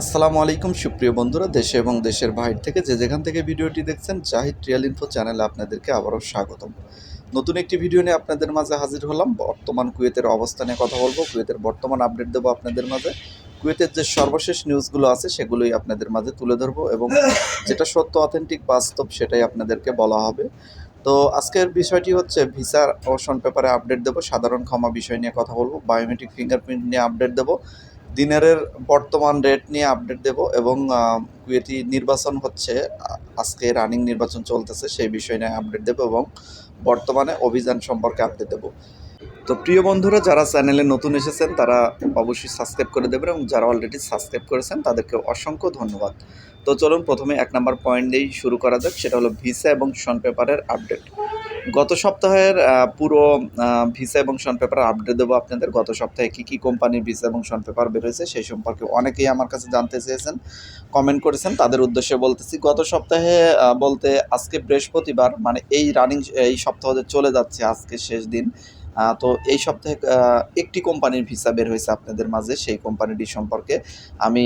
আসসালামু আলাইকুম, সুপ্রিয় বন্ধুরা, দেশে এবং দেশের বাইরে থেকে যে যেখান থেকে ভিডিওটি দেখছেন, জাহিদ রিয়াল ইনফো চ্যানেলে আপনাদেরকে আবারও স্বাগতম। নতুন একটি ভিডিও নিয়ে আপনাদের মাঝে হাজির হলাম। বর্তমান কুয়েতের অবস্থা নিয়ে কথা বলব। কুয়েতের বর্তমান আপডেট দেবো আপনাদের মাঝে। কুয়েতের যে সর্বশেষ নিউজগুলো আছে, সেগুলোই আপনাদের মাঝে তুলে ধরবো এবং যেটা সত্য অথেন্টিক বাস্তব, সেটাই আপনাদেরকে বলা হবে। তো আজকের বিষয়টি হচ্ছে ভিসার অপশন পেপারে আপডেট দেবো। সাধারণ ক্ষমা বিষয় নিয়ে কথা বলব। বায়োমেট্রিক ফিঙ্গারপ্রিন্ট নিয়ে আপডেট দেবো। দিনারের বর্তমান রেট নিয়ে আপডেট দেব এবং কুয়েতি নির্বাচন হচ্ছে। আজকে রানিং নির্বাচন চলতেছে, সেই বিষয় নিয়ে আপডেট দেব এবং বর্তমানে অভিযান সম্পর্কে আপডেট দেব। তো প্রিয় বন্ধুরা, যারা চ্যানেলে নতুন এসেছেন, তারা অবশ্যই সাবস্ক্রাইব করে দেবেন এবং যারা অলরেডি সাবস্ক্রাইব করেছেন, তাদেরকে অসংখ্য ধন্যবাদ। তো চলুন, প্রথমে এক নম্বর পয়েন্ট দিয়েই শুরু করা যাক, সেটা হলো ভিসা এবং শন পেপারের আপডেট গত সপ্তাহের পুরো ভিসা এবং শন পেপার আপডেট দেবো আপনাদের। গত সপ্তাহে কী কী কোম্পানির ভিসা এবং শন পেপার বেরোয়েছে সেই সম্পর্কে অনেকেই আমার কাছে জানতে চেয়েছেন কমেন্ট করেছেন, তাদের উদ্দেশ্যে বলতেছি। গত সপ্তাহে বলতে আজকে বৃহস্পতিবার মানে এই রানিং এই সপ্তাহ চলে যাচ্ছে আজকে শেষ দিন তো এই সপ্তাহে একটি কোম্পানির ভিসা বের হয়েছে আপনাদের মাঝে, সেই কোম্পানিটি সম্পর্কে। আমি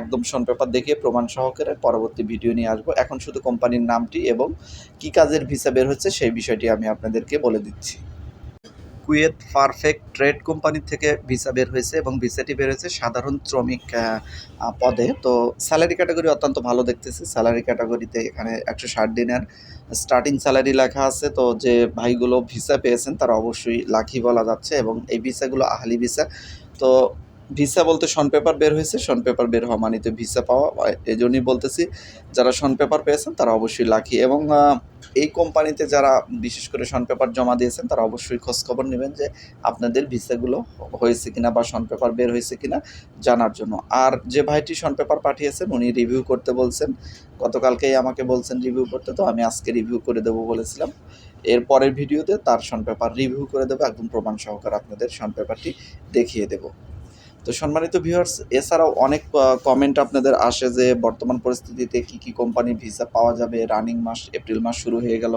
একদম পেপার দেখিয়ে প্রমাণ সহকারে পরবর্তী ভিডিও নিয়ে আসব। এখন শুধু কোম্পানির নামটি এবং কি কাজের ভিসা বের হচ্ছে সেই বিষয়টি আমি আপনাদেরকে বলে দিচ্ছি। কুয়েত পারফেক্ট ট্রেড কোম্পানি থেকে ভিসা বের হয়েছে এবং ভিসাটি বের হয়েছে সাধারণ শ্রমিক পদে। তো স্যালারি ক্যাটাগরি অত্যন্ত ভালো দেখতেছি। স্যালারি ক্যাটাগরিতে এখানে একশো ষাট দিনের স্টার্টিং স্যালারি লেখা আছে। তো যে ভাইগুলো ভিসা পেয়েছেন তারা অবশ্যই লাখি বলা যাচ্ছে এবং এই ভিসাগুলো আহলি ভিসা। তো ভিসা বলতে শন পেপার বের হয়েছে। শন পেপার বের হওয়া মানিতে ভিসা পাওয়া। এই জন্যই বলতেছি, যারা শন পেপার পেয়েছেন তারা অবশ্যই লাখি এবং এই কোম্পানিতে যারা বিশেষ করে শন পেপার জমা দিয়েছেন, তারা অবশ্যই খোঁজ খবর নেবেন যে আপনাদের ভিসাগুলো হয়েছে কিনা বা শন পেপার বের হয়েছে কিনা জানার জন্য। আর যে ভাইটি শন পেপার পাঠিয়েছেন, উনি রিভিউ করতে বলছেন। গতকালকেই আমাকে বলছেন রিভিউ করতে, তো আমি আজকে রিভিউ করে দেবো বলেছিলাম। এর পরের ভিডিওতে তার শন পেপার রিভিউ করে দেবো, একদম প্রমাণ সহকারে আপনাদের শন পেপারটি দেখিয়ে দেবো। তো সম্মানিত ভিউয়ার্স এছাড়াও অনেক কমেন্ট আপনাদের আসে যে বর্তমান পরিস্থিতিতে কি কি কোম্পানির ভিসা পাওয়া যাবে রানিং মাস এপ্রিল মাস শুরু হয়ে গেল।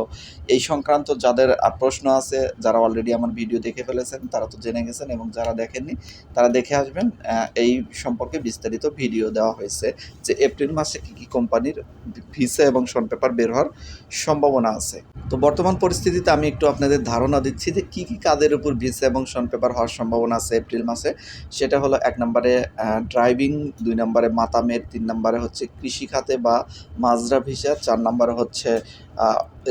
এই সংক্রান্ত যাদের প্রশ্ন আছে, যারা অলরেডি আমার ভিডিও দেখে ফেলেছেন, তারা তো জেনে গেছেন এবং যারা দেখেননি, তারা দেখে আসবেন এই সম্পর্কে বিস্তারিত ভিডিও দেওয়া হয়েছে যে এপ্রিল মাসে কি কি কোম্পানির ভিসা এবং শন পেপার বের হওয়ার সম্ভাবনা আছে। তো বর্তমান পরিস্থিতিতে আমি একটু আপনাদের ধারণা দিচ্ছি যে কি কি কাজের উপর ভিসা এবং শন পেপার হওয়ার সম্ভাবনা আছে এপ্রিল মাসে, সেটা হলো এক নম্বরে ড্রাইভিং দুই নম্বরে মাতামের, তিন নম্বরে হচ্ছে কৃষি খাতে বা মাজরা ভিসা, চার নম্বরে হচ্ছে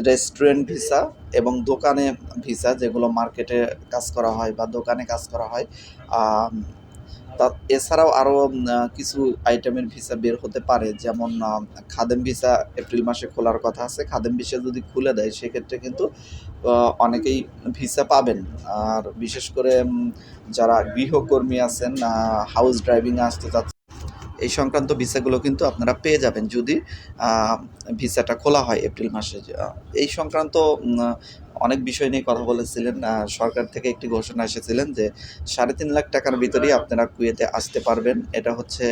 রেস্টুরেন্ট ভিসা এবং দোকানে ভিসা যেগুলো মার্কেটে কাজ করা হয় বা দোকানে কাজ করা হয়। তা এছাড়াও আরও কিছু আইটেমের ভিসা বের হতে পারে। যেমন খাদেম ভিসা এপ্রিল মাসে খোলার কথা আছে। খাদেম ভিসা যদি খুলে দেয়, সেক্ষেত্রে কিন্তু অনেকেই ভিসা পাবেন। আর বিশেষ করে যারা গৃহকর্মী আছেন হাউস ড্রাইভিংয়ে আসতে চাচ্ছেন এই সংক্রান্ত ভিসাগুলো কিন্তু আপনারা পেয়ে যাবেন যদি ভিসাটা খোলা হয় এপ্রিল মাসে। এই সংক্রান্ত অনেক বিষয় নিয়ে কথা বলেছিলেন সরকার থেকে একটি ঘোষণা এসেছিলেন যে সাড়ে তিন লাখ টাকার ভিতরেই আপনারা কুয়েতে আসতে পারবেন। এটা হচ্ছে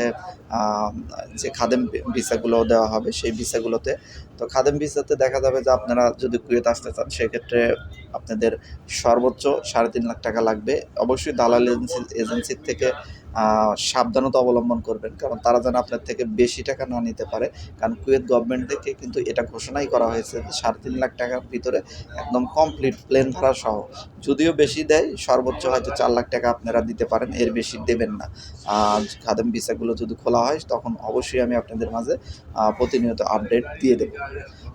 যে খাদেম ভিসাগুলো দেওয়া হবে সেই ভিসাগুলোতে। তো খাদেম ভিসাতে দেখা যাবে যে আপনারা যদি কুয়েতে আসতে চান, সেক্ষেত্রে আপনাদের সর্বোচ্চ সাড়ে তিন লাখ টাকা লাগবে। অবশ্যই দালাল এজেন্সি, এজেন্সির থেকে সাবধানতা অবলম্বন করবেন, কারণ তারা যেন আপনার থেকে বেশি টাকা না নিতে পারে। কারণ কুয়েত গভর্নমেন্ট থেকে কিন্তু এটা ঘোষণাই করা হয়েছে যে সাড়ে তিন লাখ টাকার ভিতরে একদম কমপ্লিট প্লেন ভাড়া সহ। যদিও বেশি দেয়, সর্বোচ্চ হয়তো চার লাখ টাকা আপনারা দিতে পারেন, এর বেশি দেবেন না। আর খাদেম ভিসাগুলো যদি খোলা হয়, তখন অবশ্যই আমি আপনাদের মাঝে প্রতিনিয়ত আপডেট দিয়ে দেবো।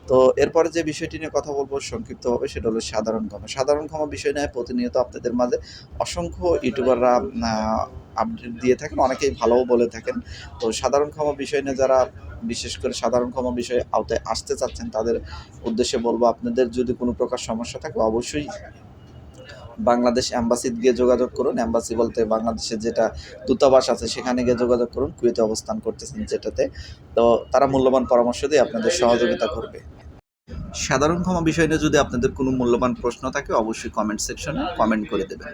তো এরপরে যে বিষয়টি নিয়ে কথা বলব সংক্ষিপ্তভাবে, সেটা হলো সাধারণ ক্ষমা। সাধারণ ক্ষমা বিষয় নিয়ে প্রতিনিয়ত আপনাদের মাঝে অসংখ্য ইউটিউবাররা আপডেট দিয়ে থাকেন, অনেকেই ভালোও বলে থাকেন। তো সাধারণ ক্ষমা বিষয় নিয়ে যারা, বিশেষ করে সাধারণ ক্ষমা বিষয়ে আওতায় আসতে চাচ্ছেন, তাদের উদ্দেশ্যে বলব, আপনাদের যদি কোনো প্রকার সমস্যা থাকে, অবশ্যই বাংলাদেশ অ্যাম্বাসিতে গিয়ে যোগাযোগ করুন। অ্যাম্বাসি বলতে বাংলাদেশের যেটা দূতাবাস আছে, সেখানে গিয়ে যোগাযোগ করুন। কুয়েতে অবস্থান করতেছেন যেটাতে। তো তারা মূল্যবান পরামর্শ দিয়ে আপনাদের সহযোগিতা করবে। সাধারণ ক্ষমা বিষয় নিয়ে যদি আপনাদের কোনো মূল্যবান প্রশ্ন থাকে, অবশ্যই কমেন্ট সেকশনে কমেন্ট করে দেবেন।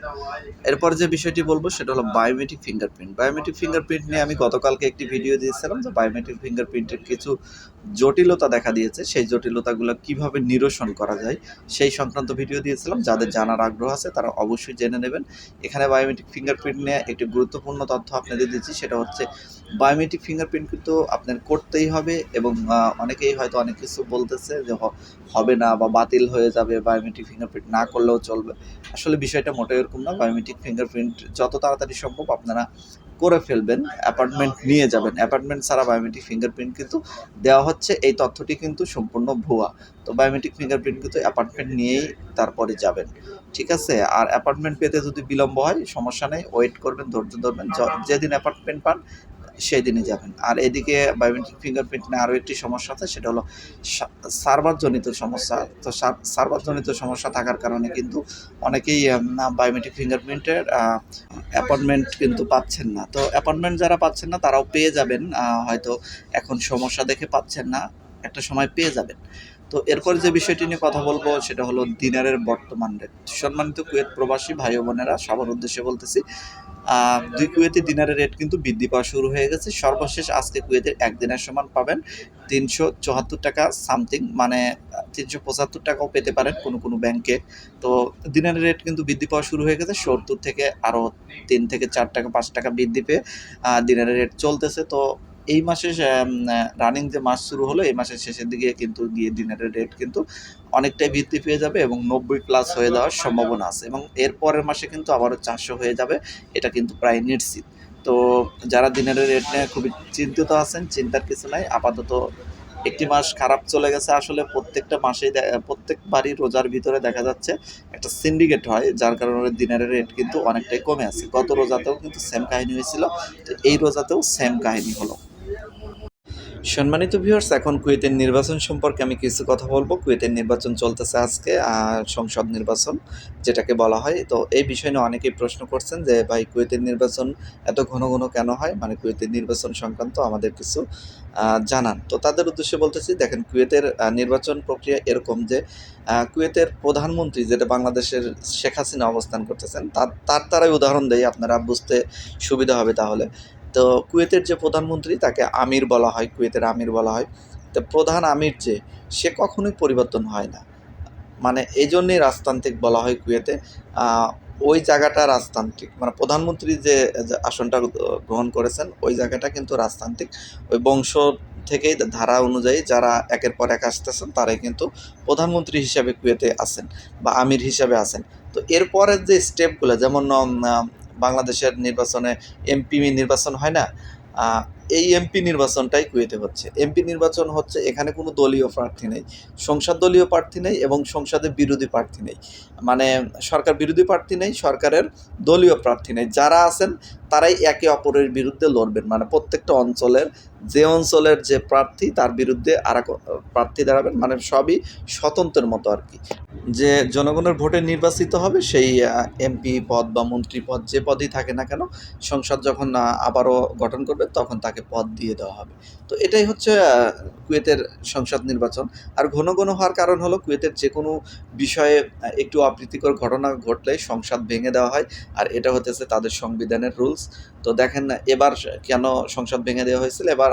এরপর যে বিষয়টি বলব, সেটা হলো বায়োমেট্রিক ফিঙ্গারপ্রিন্ট বায়োমেট্রিক ফিঙ্গারপ্রিন্ট নিয়ে আমি গতকালকে একটি ভিডিও দিয়েছিলাম যে বায়োমেট্রিক ফিঙ্গারপ্রিন্টের কিছু জটিলতা দেখা দিয়েছে। সেই জটিলতাগুলো কীভাবে নিরসন করা যায়, সেই সংক্রান্ত ভিডিও দিয়েছিলাম। যাদের জানার আগ্রহ আছে, তারা অবশ্যই জেনে নেবেন। এখানে বায়োমেট্রিক ফিঙ্গারপ্রিন্ট নিয়ে একটি গুরুত্বপূর্ণ তথ্য আপনাদের দিচ্ছি। সেটা হচ্ছে বায়োমেট্রিক ফিঙ্গারপ্রিন্ট কিন্তু আপনার করতেই হবে এবং অনেকেই হয়তো অনেক কিছু বলতেছে যে হবে না বা বাতিল হয়ে যাবে বায়োমেট্রিক ফিঙ্গারপ্রিন্ট না করলেও চলবে। আসলে বিষয়টা মোটেও এরকম না। বায়োমেট্রিক ফিঙ্গারপ্রিন্ট যত তাড়াতাড়ি সম্ভব আপনারা করে ফেলবেন, অ্যাপার্টমেন্ট নিয়ে যাবেন। অ্যাপার্টমেন্ট ছাড়া বায়োমেট্রিক ফিঙ্গারপ্রিন্ট কিন্তু দেওয়া হচ্ছে। এই তথ্যটি কিন্তু সম্পূর্ণ ভুয়া। তো বায়োমেট্রিক ফিঙ্গারপ্রিন্ট কিন্তু অ্যাপার্টমেন্ট নিয়েই তারপরে যাবেন। ঠিক আছে? আর অ্যাপার্টমেন্ট পেতে যদি বিলম্ব হয়, সমস্যা নেই। ওয়েট করবেন, ধৈর্য ধরবেন। যেদিন অ্যাপার্টমেন্ট পান সেই দিনই যাবেন। আর এদিকে বায়োমেট্রিক ফিঙ্গারপ্রিন্ট নিয়ে আরও একটি সমস্যা আছে, সেটা হলো সার্ভারজনিত সমস্যা। তো সার্ভারজনিত সমস্যা থাকার কারণে কিন্তু অনেকেই বায়োমেট্রিক ফিঙ্গারপ্রিন্টের অ্যাপয়েন্টমেন্ট কিন্তু পাচ্ছেন না। তো অ্যাপয়েন্টমেন্ট যারা পাচ্ছেন না, তারাও পেয়ে যাবেন। হয়তো এখন সমস্যা দেখে পাচ্ছেন না, একটা সময় পেয়ে যাবেন। তো এরপর যে বিষয়টি নিয়ে কথা বলব, সেটা হলো দিনারের বর্তমান রেট সম্মানিত কুয়েত প্রবাসী ভাই বোনেরা, সবার উদ্দেশ্যে বলতেছি দুই কুয়েতে দিনারের রেট কিন্তু বৃদ্ধি পাওয়া শুরু হয়ে গেছে। সর্বশেষ আজকে কুয়েতের একদিনের সমান পাবেন তিনশো চুয়াত্তর টাকা সামথিং মানে তিনশো পঁচাত্তর টাকাও পেতে পারেন কোনো কোনো ব্যাংকে তো দিনারের রেট কিন্তু বৃদ্ধি পাওয়া শুরু হয়ে গেছে। সত্তর থেকে আরও তিন থেকে চার টাকা, পাঁচ টাকা বৃদ্ধি পেয়ে দিনারের রেট চলতেছে। তো এই মাসে রানিং যে মাস শুরু হলো, এই মাসের শেষের দিকে কিন্তু গিয়ে দিনের রেট কিন্তু অনেকটাই বৃদ্ধি পেয়ে যাবে এবং নব্বই প্লাস হয়ে যাওয়ার সম্ভাবনা আছে এবং এর পরের মাসে কিন্তু আবারও চারশো হয়ে যাবে, এটা কিন্তু প্রায় নিশ্চিত। তো যারা দিনের রেট নিয়ে খুবই চিন্তিত আছেন, চিন্তার কিছু নাই, আপাতত একটি মাস খারাপ চলে গেছে, আসলে প্রত্যেকটা মাসেই প্রত্যেকবারই রোজার ভিতরে দেখা যাচ্ছে একটা সিন্ডিকেট হয়, যার কারণে দিনের রেট কিন্তু অনেকটাই কমে আছে। গত রোজাতেও কিন্তু সেম কাহিনী হয়েছিল, তো এই রোজাতেও সেম কাহিনী হলো। সম্মানিত ভিউয়ার্স এখন কুয়েতের নির্বাচন সম্পর্কে আমি কিছু কথা বলব। কুয়েতের নির্বাচন চলতেছে আজকে সংসদ নির্বাচন, যেটাকে বলা হয়। তো এই বিষয় নিয়ে অনেকেই প্রশ্ন করছেন যে, ভাই, কুয়েতের নির্বাচন এত ঘন ঘন কেন হয়? মানে কুয়েতের নির্বাচন সংক্রান্ত আমাদের কিছু জানান। তো তাদের উদ্দেশ্যে বলতেছি, দেখেন কুয়েতের নির্বাচন প্রক্রিয়া এরকম যে কুয়েতের প্রধানমন্ত্রী যেটা বাংলাদেশের শেখ হাসিনা অবস্থান করতেছেন, তার তার তারাই উদাহরণ দেয় আপনারা বুঝতে সুবিধা হবে তাহলে। তো কুয়েতের যে প্রধানমন্ত্রী, তাকে আমির বলা হয়, কুয়েতের আমির বলা হয়। তো প্রধান আমির যে, সে কখনোই পরিবর্তন হয় না। মানে এই জন্যেই রাজতান্ত্রিক বলা হয় কুয়েতে। ওই জায়গাটা রাজতান্ত্রিক। মানে প্রধানমন্ত্রী যে আসনটা গ্রহণ করেছেন, ওই জায়গাটা কিন্তু রাজতান্ত্রিক। ওই বংশ থেকেই, ধারা অনুযায়ী যারা একের পর এক আসতেছেন, তারাই কিন্তু প্রধানমন্ত্রী হিসাবে কুয়েতে আছেন বা আমির হিসাবে আছেন। তো এরপরের যে স্টেপগুলো যেমন বাংলাদেশের নির্বাচনে এমপি নির্বাচন হয় না। এই এমপি নির্বাচনটাই কুয়েতে হচ্ছে। এমপি নির্বাচন হচ্ছে, এখানে কোনো দলীয় প্রার্থী নেই। সংসদ দলীয় প্রার্থী নেই এবং সংসদে বিরোধী প্রার্থী নেই। মানে সরকার বিরোধী প্রার্থী নেই, সরকারের দলীয় প্রার্থী নেই। যারা আছেন, তারাই একে অপরের বিরুদ্ধে লড়বেন। মানে প্রত্যেকটা অঞ্চলের, যে অঞ্চলের যে প্রার্থী, তার বিরুদ্ধে আর প্রার্থী দাঁড়াবেন। মানে সবই স্বতন্ত্রের মতো আর কি। যে জনগণের ভোটে নির্বাচিত হবে, সেই এমপি পদ বা মন্ত্রী পদ যে পদই থাকে না কেন, সংসদ যখন আবারও গঠন করবে, তখন তাকে পদ দিয়ে দেওয়া হবে। তো এটাই হচ্ছে কুয়েতের সংসদ নির্বাচন। আর ঘন ঘন হওয়ার কারণ হলো কুয়েতের যে কোনো বিষয়ে একটু অপ্রীতিকর ঘটনা ঘটলে সংসদ ভেঙে দেওয়া হয়। আর এটা হতেছে তাদের সংবিধানের রুলস। তো দেখেন না, এবার কেন সংসদ ভেঙে দেওয়া হয়েছিল? এবার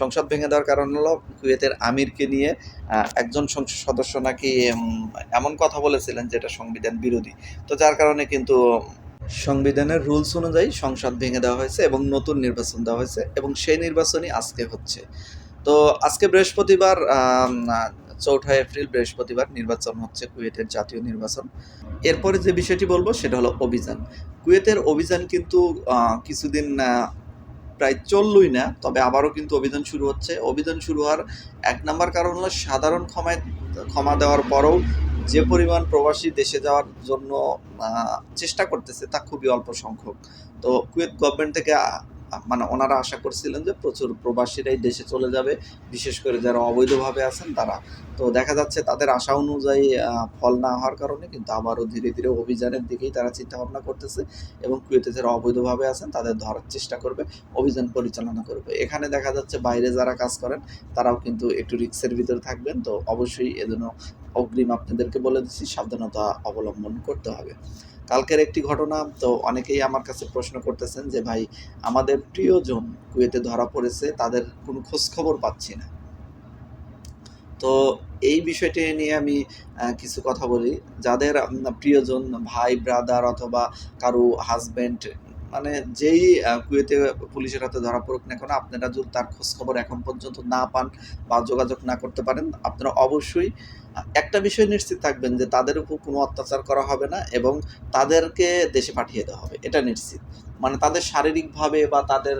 সংসদ ভেঙে দেওয়ার কারণ হলো কুয়েতের আমিরকে নিয়ে একজন সংসদ সদস্য নাকি এমন কথা বলেছিলেন যেটা সংবিধান বিরোধী। তো যার কারণে কিন্তু সংবিধানের রুলস অনুযায়ী সংসদ ভেঙে দেওয়া হয়েছে এবং নতুন নির্বাচন দেওয়া হয়েছে এবং সেই নির্বাচনই আজকে হচ্ছে। তো আজকে বৃহস্পতিবার চৌঠা এপ্রিল বৃহস্পতিবার নির্বাচন হচ্ছে কুয়েতের জাতীয় নির্বাচন। এরপরে যে বিষয়টি বলব সেটা হলো অভিযান। কুয়েতের অভিযান কিন্তু কিছুদিন প্রায় চললই না, তবে আবারও কিন্তু অভিযান শুরু হচ্ছে। অভিযান শুরু হওয়ার এক নম্বর কারণ হলো সাধারণ ক্ষমায়, ক্ষমা দেওয়ার পরেও যে পরিমাণ প্রবাসী দেশে যাওয়ার জন্য চেষ্টা করতেছে, তা খুবই অল্প সংখ্যক। তো কুয়েত গভর্নমেন্ট থেকে মানে ওনারা আশা করছিলেন যে প্রচুর প্রবাসীরাই দেশে চলে যাবে, বিশেষ করে যারা অবৈধভাবে আছেন তারা। তো দেখা যাচ্ছে তাদের আশা অনুযায়ী ফল না হওয়ার কারণে কিন্তু আবারও ধীরে ধীরে অভিযানের দিকেই তারা চিন্তা ভাবনা করতেছে এবং কুয়েতে যারা অবৈধভাবে আছেন তাদের ধরার চেষ্টা করবে, অভিযান পরিচালনা করবে। এখানে দেখা যাচ্ছে বাইরে যারা কাজ করেন, তারাও কিন্তু একটু রিক্সের ভিতরে থাকবেন। তো অবশ্যই এজন্য অগ্রিম আপনাদেরকে বলে দিচ্ছি, সাবধানতা অবলম্বন করতে হবে। কালকের একটি ঘটনা, তো অনেকেই আমার কাছে প্রশ্ন করতেছেন যে, ভাই, আমাদের প্রিয়জন কুয়েতে ধরা পড়েছে, তাদের কোনো খোঁজ খবর পাচ্ছি না। তো এই বিষয়টি নিয়ে আমি কিছু কথা বলি। যাদের প্রিয়জন, ভাই ব্রাদার অথবা কারও হাজবেন্ড মানে যেই কুয়েতে পুলিশের হাতে ধরা পড়ুক না কেন, আপনারা যদি তার খোঁজ খবর এখন পর্যন্ত না পান বা যোগাযোগ না করতে পারেন, আপনারা অবশ্যই একটা বিষয় নিশ্চিত থাকবেন যে তাদের উপর কোনো অত্যাচার করা হবে না এবং তাদেরকে দেশে পাঠিয়ে দেওয়া হবে। এটা নিশ্চিত। মানে তাদের শারীরিকভাবে বা তাদের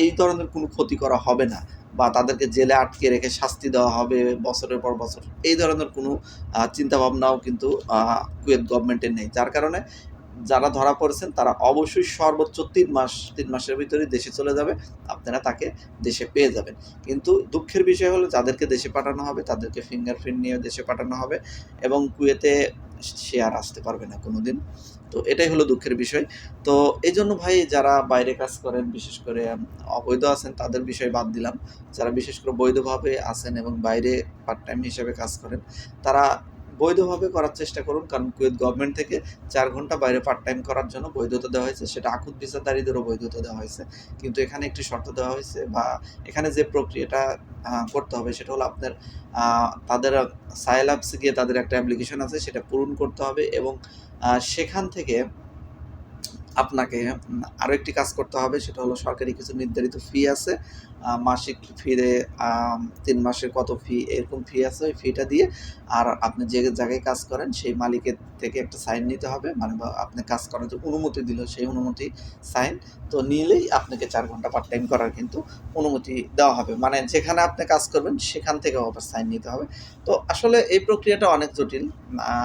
এই ধরনের কোনো ক্ষতি করা হবে না বা তাদেরকে জেলে আটকে রেখে শাস্তি দেওয়া হবে বছরের পর বছর। এই ধরনের কোনো চিন্তাভাবনাও কিন্তু কুয়েত গভর্নমেন্টের নেই। যার কারণে যারা ধরা পড়েছেন, তারা অবশ্যই সর্বোচ্চ তিন মাস, তিন মাসের ভিতরে দেশে চলে যাবে। আপনারা তাকে দেশে পেয়ে যাবেন। কিন্তু দুঃখের বিষয় হলো, যাদেরকে দেশে পাঠানো হবে, তাদেরকে ফিঙ্গারপ্রিন্ট নিয়ে দেশে পাঠানো হবে এবং কুয়েতে সে আর আসতে পারবে না কোনো দিন তো এটাই হলো দুঃখের বিষয়। তো এই জন্য ভাই, যারা বাইরে কাজ করেন, বিশেষ করে অবৈধ আছেন, তাদের বিষয় বাদ দিলাম। যারা বিশেষ করে বৈধভাবে আছেন এবং বাইরে পার্ট টাইম হিসেবে কাজ করেন, তারা বৈধভাবে করার চেষ্টা করুন কারণ কুয়েত গভর্নমেন্ট থেকে চার ঘণ্টা বাইরে পার্ট টাইম করার জন্য বৈধতা দেওয়া হয়েছে। সেটা আকুত ভিসাদারীদেরও বৈধতা দেওয়া হয়েছে। কিন্তু এখানে একটি শর্ত দেওয়া হয়েছে বা এখানে যে প্রক্রিয়াটা করতে হবে সেটা হলো আপনার তাদের সাইল অ্যাপসে গিয়ে তাদের একটা অ্যাপ্লিকেশন আছে সেটা পূরণ করতে হবে এবং সেখান থেকে আপনাকে উম, আরও একটি কাজ করতে হবে সেটা হলো সরকারি কিছু নির্ধারিত ফি আছে। মাসিক ফিরে তিন মাসের কত ফি এরকম ফি আছে, ওই ফিটা দিয়ে আর আপনি যে জায়গায় কাজ করেন, সেই মালিকের থেকে একটা সাইন নিতে হবে। মানে আপনি কাজ করার যে অনুমতি দিল, সেই অনুমতি সাইন তো নিলেই আপনাকে চার ঘণ্টা পার্ট টাইম করার কিন্তু অনুমতি দেওয়া হবে। মানে যেখানে আপনি কাজ করবেন, সেখান থেকে আবার সাইন নিতে হবে। তো আসলে এই প্রক্রিয়াটা অনেক জটিল।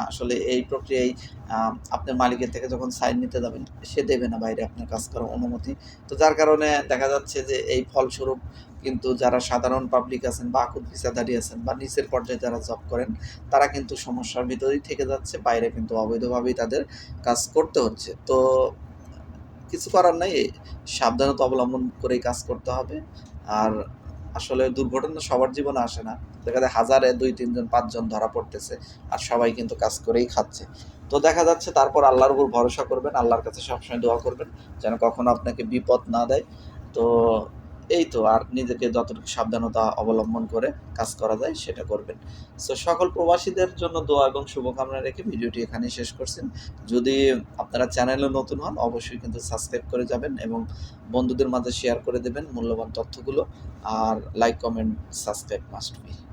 আসলে এই প্রক্রিয়ায় আপনার মালিকের থেকে যখন সাইন নিতে যাবেন, সে দেবে না বাইরে আপনার কাজ করার অনুমতি। তো যার কারণে দেখা যাচ্ছে যে এই ফলস্বরূপ কিন্তু যারা সাধারণ পাবলিক আছেন বা আকুত ভিসাধারী আছেন বা নিচের পর্যায়ে যারা জব করেন, তারা কিন্তু সমস্যার ভিতরেই থেকে যাচ্ছে, বাইরে কিন্তু অবৈধভাবেই তাদের কাজ করতে হচ্ছে। তো কিছু করার নাই, সাবধানতা অবলম্বন করেই কাজ করতে হবে। আর আসলে দুর্ঘটনা সবার জীবনে আসে না। দেখা যায় হাজারে দুই তিনজন, পাঁচজন ধরা পড়তেছে, আর সবাই কিন্তু কাজ করেই খাচ্ছে। তো দেখা যাচ্ছে তারপর আল্লাহর উপর ভরসা করবেন, আল্লাহর কাছে সবসময় দোয়া করবেন, যেন কখনো আপনাকে বিপদ না দেয়। তো এই তো, আর নিজেকে যতটুকু সাবধানতা অবলম্বন করে কাজ করা যায়, সেটা করবেন। সো সকল প্রবাসীদের জন্য দোয়া এবং শুভকামনা রেখে ভিডিওটি এখানেই শেষ করছেন যদি আপনারা চ্যানেলে নতুন হন, অবশ্যই কিন্তু সাবস্ক্রাইব করে যাবেন এবং বন্ধুদের মাঝে শেয়ার করে দেবেন মূল্যবান তথ্যগুলো। আর like comment subscribe must be